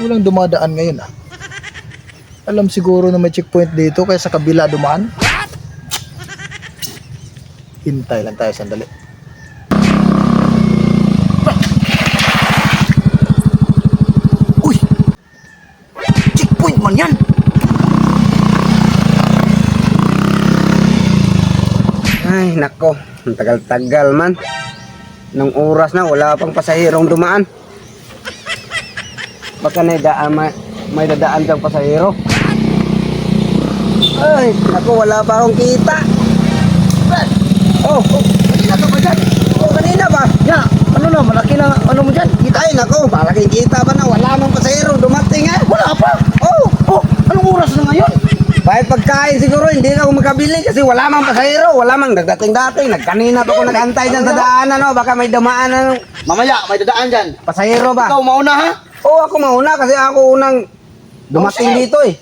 Walang dumadaan ngayon ah. Alam siguro na may checkpoint dito kaya sa kabila dumaan. Hintay lang tayo sandali. Uy! Checkpoint man yan! Ay, nako. Ang tagal-tagal man. Nung oras na, wala pang pasahirong dumaan. Baka may, daan, may, may dadaan kang pasahero. Ay, nako, wala pa akong kita. Oh, oh, kanina ka ba dyan? Oh, kanina ba? Ya, ano na, malaki na ano mo dyan? Kita, ay, nako, malaking kita ba na? Wala mang pasahero dumating eh. Wala pa! Oh, Oh, anong oras na ngayon? Kahit pagkain siguro, hindi na ako makabili kasi wala mang pasahero, wala mang nagdating-dating. Nagkanina pa ako nagantay dyan sa daanan, no? baka may dumaan ng Mamaya, may dadaan dyan. pasahero ba? Ikaw mauna ha? Oo, ako mauna kasi ako unang dumating dito eh.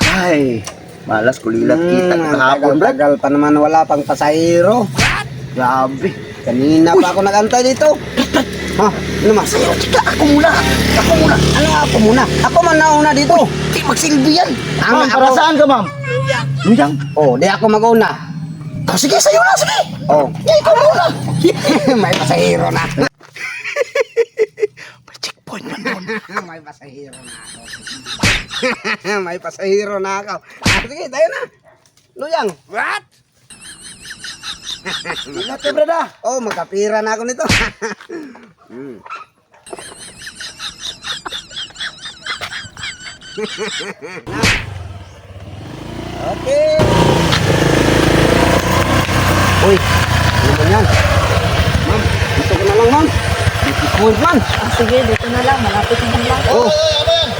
Ay, malas kulilat kita Hmm, kahapon, tagal pa naman wala pang pasahero. Grabe. Kanina pa ako nagantay dito. Ha? Ano mas? Sa'yo, chika, ako muna. Ako muna. Ano ako muna? Ako man nauna dito. Di magsilbi yan. Ang- Ma'am, para ako- saan ka, ma'am? Luyang. Oh, di ako mag-una. Oh, sige, sa'yo na, sige. Oh. Di, ikaw muna. May pasahero na. May checkpoint man doon. May pasahero na ako. May pasahero na ako. Ah, sige, tayo na. Luyang. What? Ingat ka, brada. Oh, magkapira na ako nito. hmm. okay. Uy, ano ba yan? Ma'am, dito ko na lang, ma'am. Ko man. Ah, sige, dito na lang. Malapit na lang. Oh. ano yan?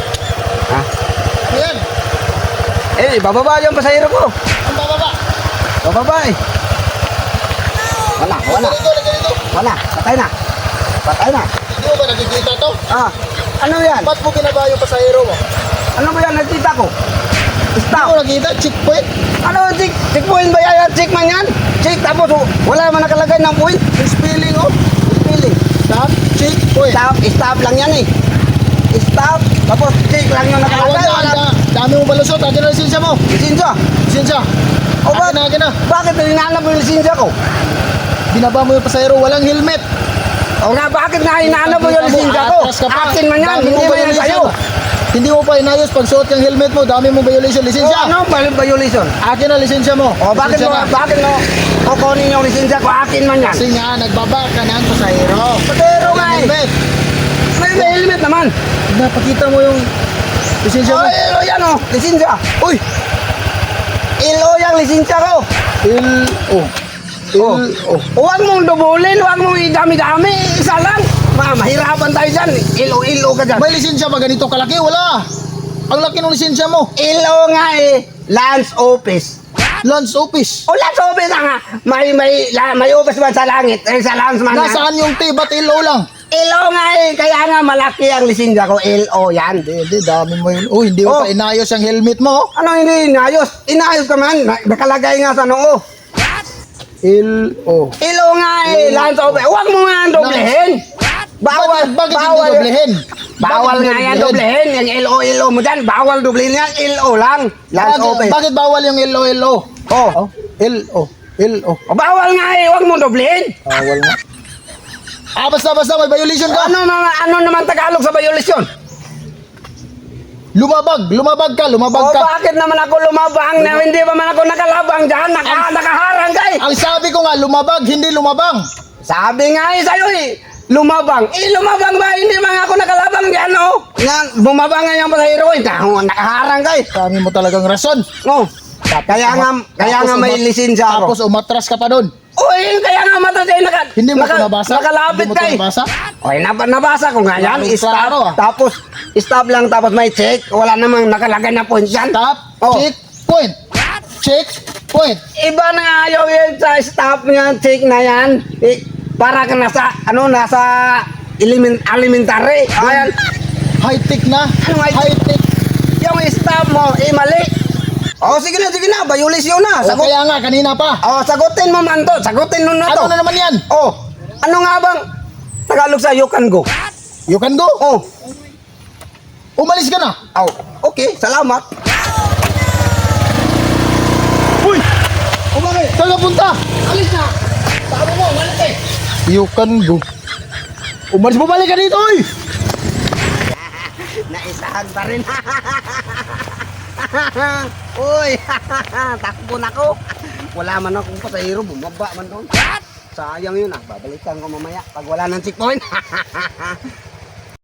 Ha? Ano yan? Eh, bababa yung pasahero ko. Ang bababa. Bababa eh. Wala, wala. Dito, lagyan dito. Wala, patay na. Patay na. Hindi mo ba nakikita to? Ah, ano yan? Ba't mo binaba yung pasahero mo? Ano ba yan? Nagkita ko. Hindi Stop. mo nakita? Checkpoint? Ano, check, check point ba yan? Check man yan? Check, tapos oh, wala man nakalagay ng point. Spelling, oh. Stop. Checkpoint. Stop, stop lang yan eh. Stop, tapos check lang yung nakalagay. na, Wala. da- dami mo balusot. Akin na lisensya mo. Lisensya. Lisensya. O ba, akin na. bakit hinahanap yung lisensya ko? Binaba mo yung pasahero, walang helmet. O nga, bakit nga hinahanap mo yung mo, lisensya ko? Akin man yan, hindi mong man yan sa'yo. Hindi mo pa inayos pag suot yung helmet mo, dami mong violation. Lisensya. ano, val- violation? Akin na lisensya mo. O bakit Lisensya mo, bakit mo kukunin yung lisensya ko? Akin man yan. Kasi nga, nagbaba ka ng pasahero. Pero nga eh, helmet. may may helmet naman. Napakita mo yung lisensya mo. O, ilo yan o, lisensya. Uy! Ilo yung lisensya ko. Il... Oh. Il... Oh. Huwag mong dubulin, huwag mong idami-dami. Isa lang. Ma, mahirapan tayo dyan. Ilo-ilo ka dyan. May lisensya ba ganito kalaki? Wala. Ang laki ng lisensya mo. Ilo nga eh, Lance Office. Lance Office. O Lance Office nga. May, may, la, may office ba sa langit? Eh, sa Lance man. Nasaan yung T? Ba't ilo lang? Ilo nga eh, kaya nga malaki ang lisensya ko. Ilo yan. Hindi, hindi. Dami mo yun. Oh, hindi mo Oh. pa inayos ang helmet mo. Ano hindi inayos? Inayos ka man. Na- Nakalagay nga sa noo. Il... Oh. Ilo nga eh, Lance Office. Huwag mo nga doblehin. Bawal, Bakit, bawal. hindi doblehin? Bawal nga yan doblehin. Yung LO-LO mo dyan, bawal doblehin yan. LO lang. Lance Bakit, Office. bakit bawal yung LO, LO? Oh. Oh, LO. LO. O, bawal nga eh, huwag mo doblehin. Bawal nga. Ah, basta, basta. May violation ka. Ano naman, ano naman Tagalog sa violation? Lumabag. Lumabag ka. Lumabag O ka. bakit naman ako lumabang na hindi pa man ako nakalabang dyan, naka, nakaharang kay. Ang sabi ko nga, lumabag, hindi lumabang. Sabi nga eh sa'yo eh, lumabang. Eh lumabang ba? Hindi man ako nakalabang dyan oh. Nga, bumabang nga yung pasahero eh, Naka- nakaharang kay. Kami mo talagang rason. Oh. Kaya nga, kaya nga may lisensya ako. Tapos umatras ka pa doon. Uy, kaya nga mata tayo naka, Hindi mo naka, ito nabasa? Nakalapit Hindi mo kay. nabasa? Nab nabasa ko nga yan. Stop. ah. Tapos, stop lang. Tapos may check. Wala namang nakalagay na point yan. Stop. Oh. Check. Point. Check. Point. Iba na nga ayaw yun sa stop nga check na yan. Eh, para ka nasa, ano, nasa element, elementary. Ayan. High-tech na. Ano high- High-tech. Yung stop mo, eh, mali. Oh, sige na, sige na. Violation na. O Sagot. kaya nga, kanina pa. Oh, sagutin mo man to. Sagutin mo na to. Ano na naman yan? Oh, ano nga bang Tagalog sa you can go? You can go. Oh, Umalis ka na. oh, okay, salamat. Uy! Umakay! Saan ka punta? Alis na. Sabi mo, walit eh. You can go. Umalis mo balik ka dito, oy! Naisahan pa rin. Uy, takbo na ko. Wala man akong pasahero, bumaba man doon. Sayang yun ah, babalikan ko mamaya pag wala ng checkpoint.